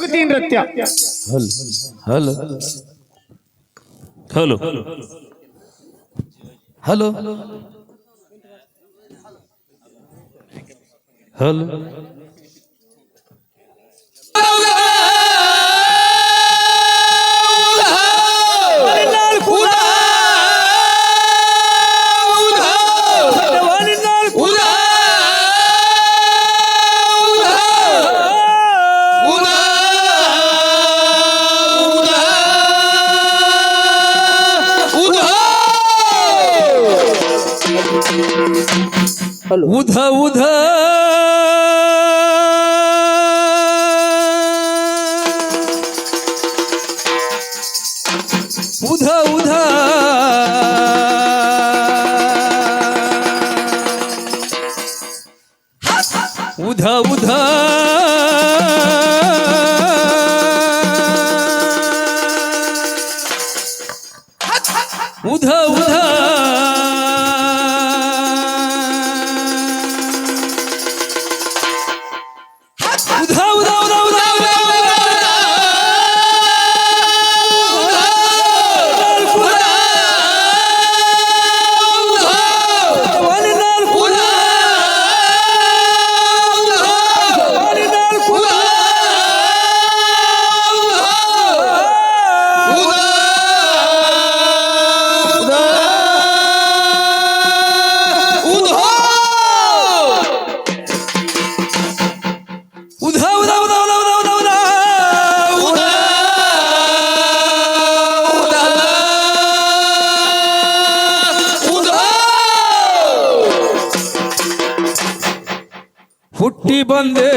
ಪ್ರಕೃತಿ ನೃತ್ಯ hello hello hello hello ಉಧ उध उध ಬಂದೆ.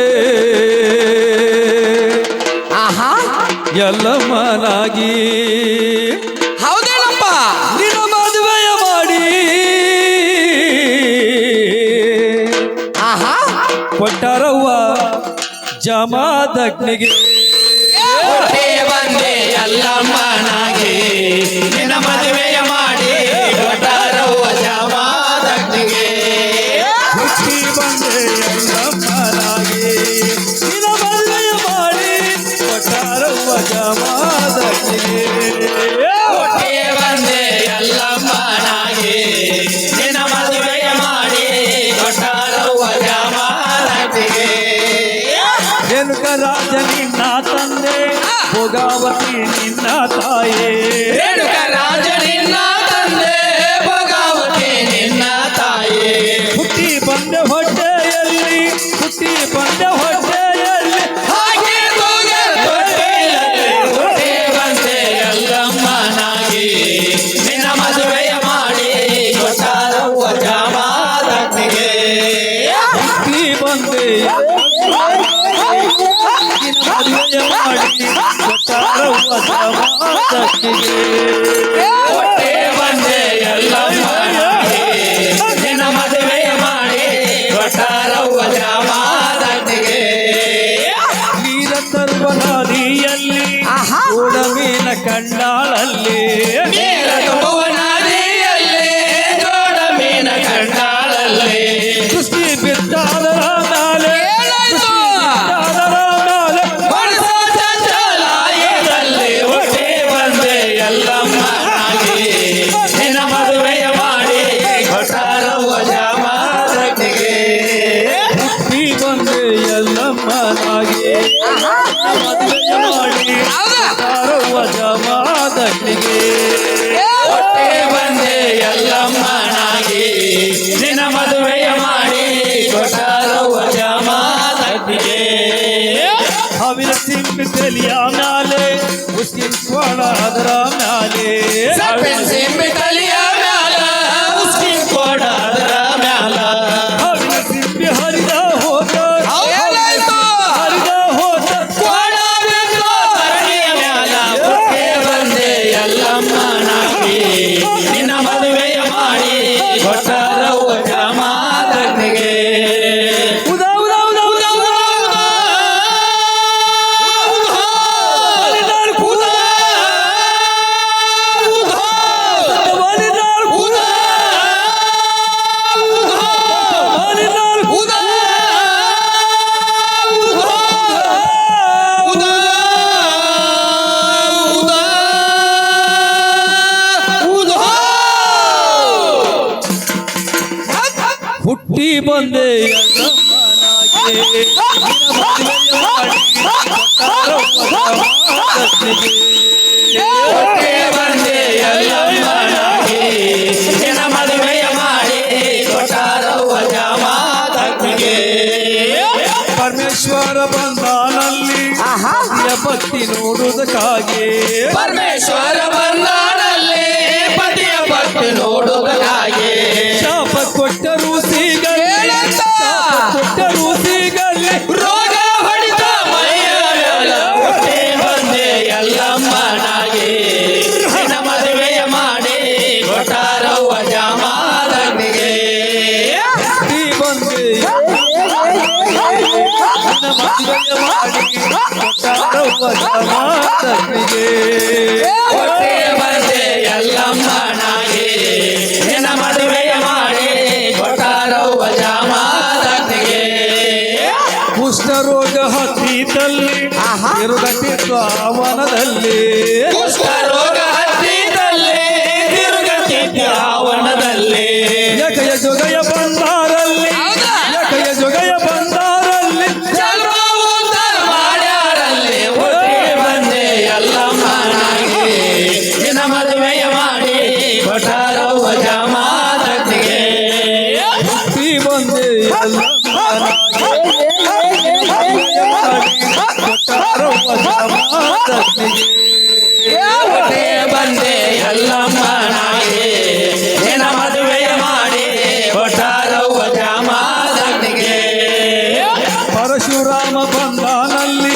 ಆಹಾ. ಎಲ್ಲ ಮನಾಗಿ. ಹೌದೇನಪ್ಪ? ನಿನ್ನ ಮದುವೆಯ ಮಾಡಿ. ಆಹಾ. ಕೊಟ್ಟಾರವ್ವ ಜಮಾದಗ್ನಿಗೆ. ಬಂದೆ ಎಲ್ಲ ಮನಾಗಿ. ನಿನ್ನ ಮದುವೆಯ ತಾಯೇ. ರೇಣುಕ ರಾಜ ನಿನ್ನ ತಂದೆ ಭೋಗಾವತಿ ನಿನ್ನ ತಾಯೇ. ಹುಟ್ಟಿ ಬಂದ ಹೊಟ್ಟೆಯಲ್ಲಿ ಹುಟ್ಟಿ ಬಂದ ಹೊಟ್ಟೆಯಲ್ಲಿ सके ಮಿತಲಿಯಾಮ್ಯಾಲೆ ಮುಸ್ಲಿಂ ಕೋಣ ಅದರ ಮ್ಯಾಲೆ ಪೆನ್ಸಿಲ್ ಮಿತಲಿಯ ಮ್ಯಾಲ ಮುಸ್ಲಿಂ ಕೋಣ ಅದರ ಮ್ಯಾಲ ಹವಿನ ಸಿಂಪಿ ಹರಿದ ಹೋದ ಹರಿದ ಹೋದ ಕೋಣ ಅರಳಿಯ ಮ್ಯಾಲ ಬಂದೆ ಎಲ್ಲಮ್ಮ ನಾಟಿ ನಿನ್ನ ಮದುವೆಯ ಮಾಡಿ ಹೊಸ ಜಾಮಾತನಿಗೆ ಪರಮೇಶ್ವರ ಬಂದಾನಲ್ಲಿ ಭಕ್ತಿ ನೋಡುವುದಕ್ಕಾಗಿ. ಪರಮೇಶ್ವರ ಹೊಟ್ಟೆ ಬಂದೆ ಎಲ್ಲಮ್ಮನಾಗಿ ನಿನ್ನ ಮದುವೆಯ ಮಾಡಿ ಕೊಟ್ಟಾರವ್ವ ಹತ್ತಿದಲ್ಲಿ ಹತ್ತಿದಲ್ಲಿ ಬಂದೆ ಎಲ್ಲಮ್ಮನಾಗಿ ನಿನ್ನ ಮದುವೆಯ ಮಾಡಿ ಕೊಟ್ಟಾರವ್ವ ಜಾಮಾತನಿಗೆ ಪರಶುರಾಮ ಬಂದಾನಲ್ಲಿ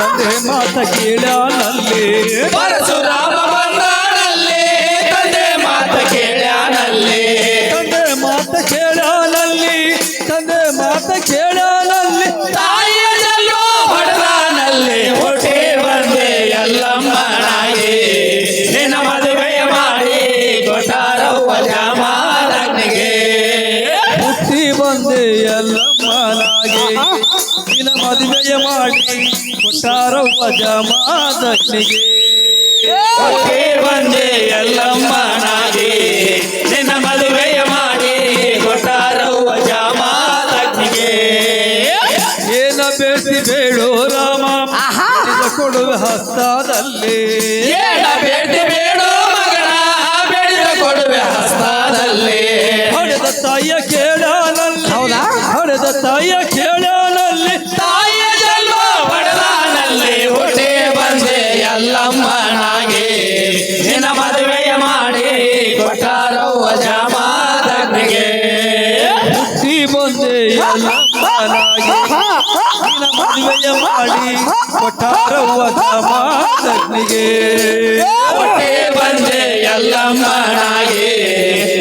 ತಂದೆ ಮಾತ ಕೇಳನಲ್ಲಿ ಕೊಟ್ಟಾರವ್ವ ಓಕೆ ಬಂದೆ ಎಲ್ಲಮ್ಮನಾಗಿ ನಿನ್ನ ಮದುವೆಯ ಮಾಡಿ ಕೊಟ್ಟಾರವ್ವ ಜಾಮಾತನಿಗೆ ಏನ ಬೇಸಿ ಬೇಡೋ ರಾಮ ಕೊಡುವ ಕೊಡುವೆ ಹಸ್ತದಲ್ಲಿ. ಏನ ಬೇಡಿ ಬೇಡೋ ಮಗಳ ಬೇಡಿದ ಕೊಡುವೆ ಹಸ್ತದಲ್ಲಿ. ಹೊಡೆದ ತಾಯಿಯ ಕೇಳಲ್ಲ ಹೌದಾ? ಹೊಡೆದ ತಾಯಿಯ ಕೇಳನಲ್ಲಿ. ಜಮಾದನಿಗೆ ಹೊಟ್ಟೆ ಬಂದೆ ಎಲ್ಲಮ್ಮನಾಗಿ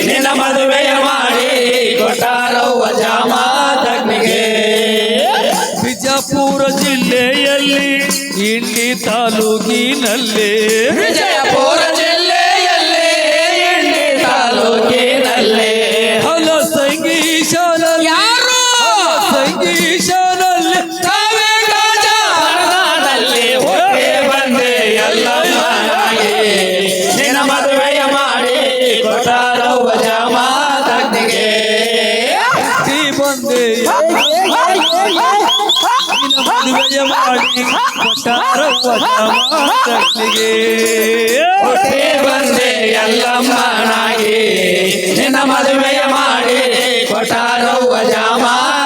ನಿನ್ನ ಮದುವೆಯ ಮಾಡಿ ಕೊಟ್ಟಾರವ್ವ ಜಾಮಾತನಿಗೆ ಬಿಜಾಪುರ ಜಿಲ್ಲೆಯಲ್ಲಿ ಇಂಡಿ ತಾಲೂಕಿನಲ್ಲಿ. ವಿಜಯಪುರ ಬಂದೆ ಎಲ್ಲಮ್ಮನಾಗಿ ನಿನ್ನ ಮದುವೆಯ ಮಾಡಿ ಕೊಟ್ಟಾರವ್ವ ಜಾಮಾತನಿಗೆ ಹುಟ್ಟಿ ಬಂದೆ ನಿನ್ನ ಮದುವೆಯ ಮಾಡಿ ಕೊಟ್ಟಾರವ್ವ ಜಮಾದನಿಗೆ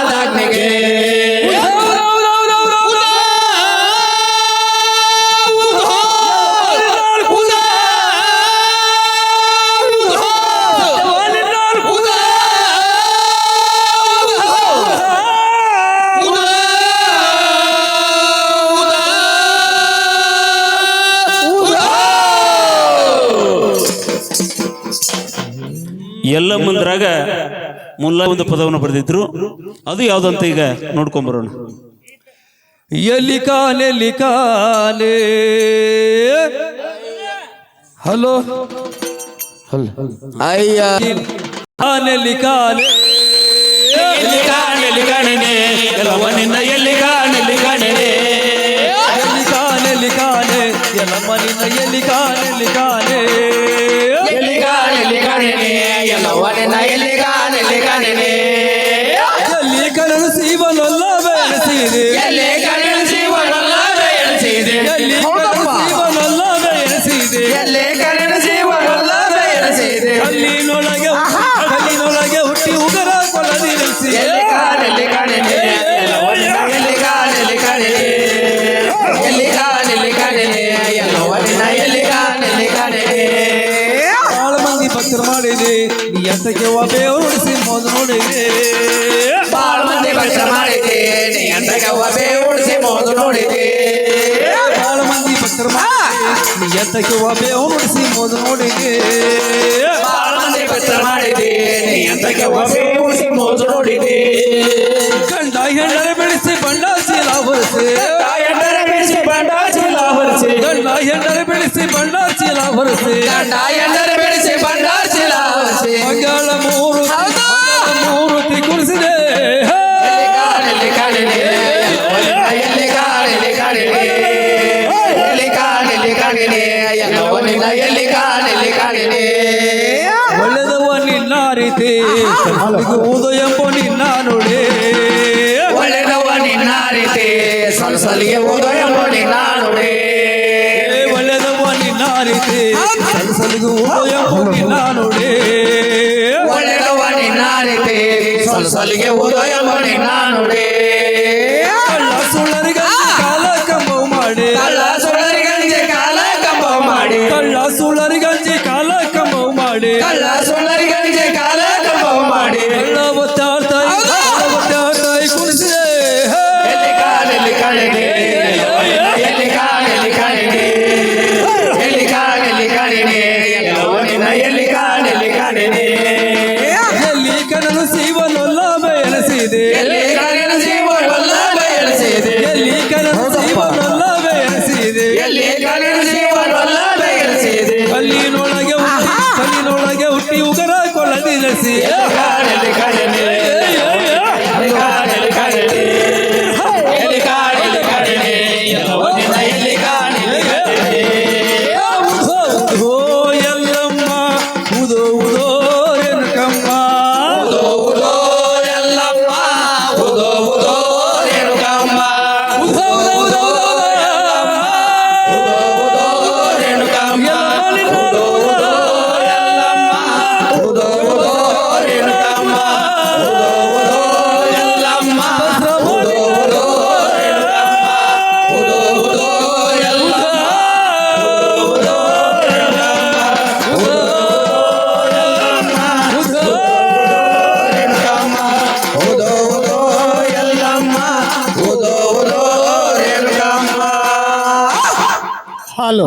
ಎಲ್ಲ ಮುಂದ್ರಾಗ ಮುಲ್ಲ ಒಂದು ಪದವನ್ನು ಬರೆದಿದ್ರು. ಅದು ಯಾವುದಂತ ಈಗ ನೋಡ್ಕೊಂಬರೋಣ ಎಲ್ಲಿ ಕಾನೆಲ್ಲಿ ಕಾಲೇ ಹಲೋ? ಅಯ್ಯ. ಕಾನೆ ಎಲ್ಲಿ ಕಾಣಲಿ ಕಣನೆ. ಎಲ್ಲವ ಕಾಲೆ ಎಲ್ಲಿ ಕಣನೆ. ಎಲ್ಲಿ ಕಾನೆ ಎಲ್ಲಿಗ ಎಲ್ಲಿಗಾಣಿನಿ ಎಲ್ಲವನಿನ ಎಲ್ಲಿಗಾನ ಎಲ್ಲಿಗಾಣಿನಿ ಎಲ್ಲಿ ಕಲನು ಸೀವನಲ್ಲ ಬೆಳೆಸಿದೆ ಎಲ್ಲಿ ಅಂಟಕ್ಕೆವ ಬೇವುಡಿಸಿ ಮೋದುನುಡಿಗೆ ಬಾಳ ಮಂದಿ ಭಕ್ತರ ಮಾಡಿದೆ ನೀ ಅಂಟಕ್ಕೆವ ಬೇವುಡಿಸಿ ಮೋದುನುಡಿಗೆ ಬಾಳ ಮಂದಿ ಭಕ್ತರ ಮಾಡಿ ನೀ ಅಂಟಕ್ಕೆವ ಬೇವುಡಿಸಿ ಮೋದುನುಡಿಗೆ ಬಾಳ ಬೆಳೆಸಿ ಬಂಡಾರ ಚೀಲ ಹೊರಸಿ ಗಂಡ ಎಲ್ಲರ ಬೆಳೆಸಿ ಬಂಡಾರ ಚೀಲ ಹೊರಸಿ ಮಂಗಳ ಮೂರು ಮೂರು ತಿಕ್ಕುರಿಸಿದೆ ಒಳ್ಳೆದವ ನಿನ್ನ ರೀತಿ ಉದಯಂಬ ನಿನ್ನ ನುಡಿ ಒಳ್ಳೆದವ ನಿನ್ನ ರೀತಿ ಸಲಸಲಿಗೆ ಉದಯಂಬ ನಿನ್ನ ನುಡಿ ಐತಿ ಸಲಸಲಿಗೂ ಉದಯ ನೋಡಿ ಒಳ್ಳೆಯವಣಿ ನಾರಿತಿ ಸಲಸಲಿಗೆ ಉದಯ ಮಾಡಿ ನಾನುಡೇ.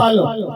欢乐乐